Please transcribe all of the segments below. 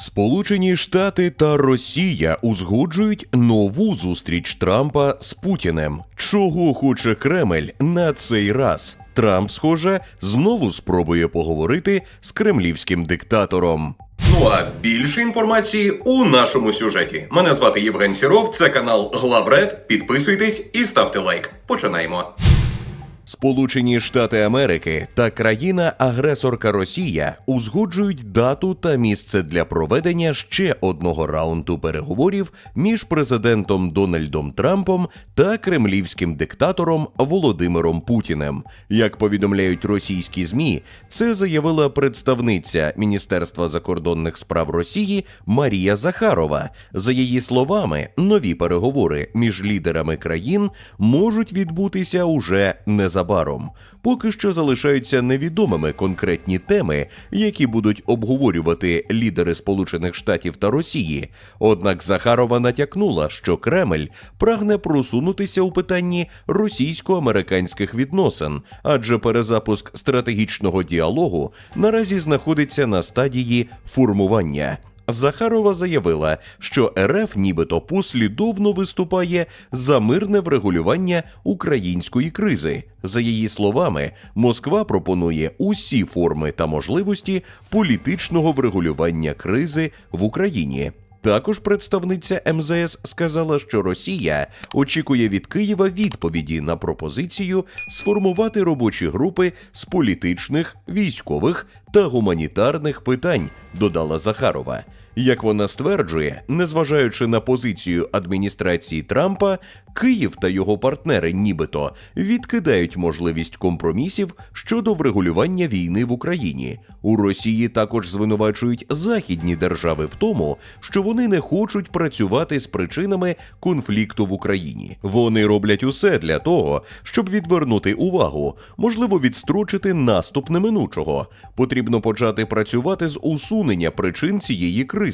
Сполучені Штати та Росія узгоджують нову зустріч Трампа з Путіним. Чого хоче Кремль на цей раз? Трамп, схоже, знову спробує поговорити з кремлівським диктатором. Ну а більше інформації у нашому сюжеті. Мене звати Євген Сіров, це канал Главред. Підписуйтесь і ставте лайк. Починаємо. Сполучені Штати Америки та країна-агресорка Росія узгоджують дату та місце для проведення ще одного раунду переговорів між президентом Дональдом Трампом та кремлівським диктатором Володимиром Путіним. Як повідомляють російські змі, це заявила представниця Міністерства закордонних справ Росії Марія Захарова. За її словами, нові переговори між лідерами країн можуть відбутися уже незабаром. Поки що залишаються невідомими конкретні теми, які будуть обговорювати лідери Сполучених Штатів та Росії. Однак Захарова натякнула, що Кремль прагне просунутися у питанні російсько-американських відносин, адже перезапуск стратегічного діалогу наразі знаходиться на стадії формування. Захарова заявила, що РФ нібито послідовно виступає за мирне врегулювання української кризи. За її словами, Москва пропонує усі форми та можливості політичного врегулювання кризи в Україні. Також представниця МЗС сказала, що Росія очікує від Києва відповіді на пропозицію сформувати робочі групи з політичних, військових та гуманітарних питань, додала Захарова. Як вона стверджує, незважаючи на позицію адміністрації Трампа, Київ та його партнери нібито відкидають можливість компромісів щодо врегулювання війни в Україні. У Росії також звинувачують західні держави в тому, що вони не хочуть працювати з причинами конфлікту в Україні. Вони роблять усе для того, щоб відвернути увагу, можливо, відстрочити наступ неминучого. Потрібно почати працювати з усунення причин цієї кризи,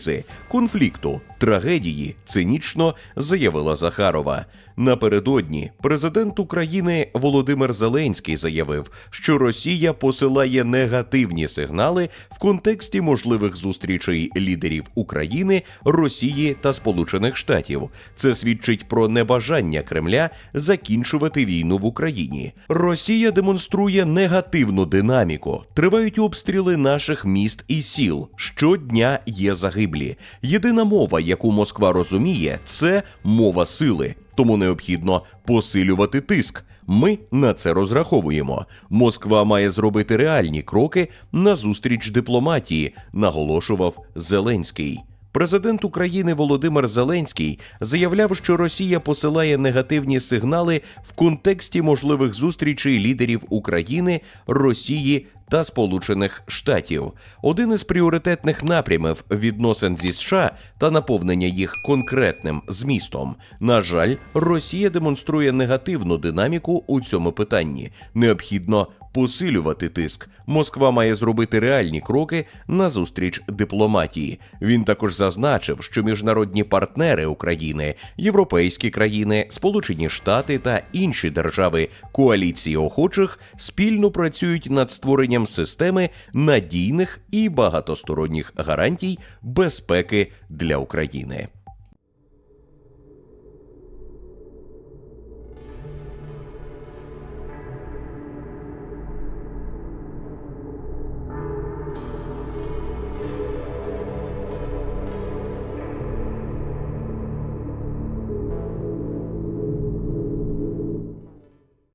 конфлікту, трагедії, цинічно заявила Захарова. Напередодні президент України Володимир Зеленський заявив, що Росія посилає негативні сигнали в контексті можливих зустрічей лідерів України, Росії та Сполучених Штатів. Це свідчить про небажання Кремля закінчувати війну в Україні. Росія демонструє негативну динаміку. Тривають обстріли наших міст і сіл. Щодня є загиблі. Єдина мова, яку Москва розуміє, це мова сили. Тому необхідно посилювати тиск. Ми на це розраховуємо. Москва має зробити реальні кроки на зустріч дипломатії, наголошував Зеленський. Президент України Володимир Зеленський заявляв, що Росія посилає негативні сигнали в контексті можливих зустрічей лідерів України, Росії та Сполучених Штатів. Один із пріоритетних напрямів відносин зі США та наповнення їх конкретним змістом. На жаль, Росія демонструє негативну динаміку у цьому питанні. Необхідно посилювати тиск. Москва має зробити реальні кроки на зустріч дипломатії. Він також зазначив, що міжнародні партнери України, європейські країни, Сполучені Штати та інші держави коаліції охочих спільно працюють над створенням системи надійних і багатосторонніх гарантій безпеки для України.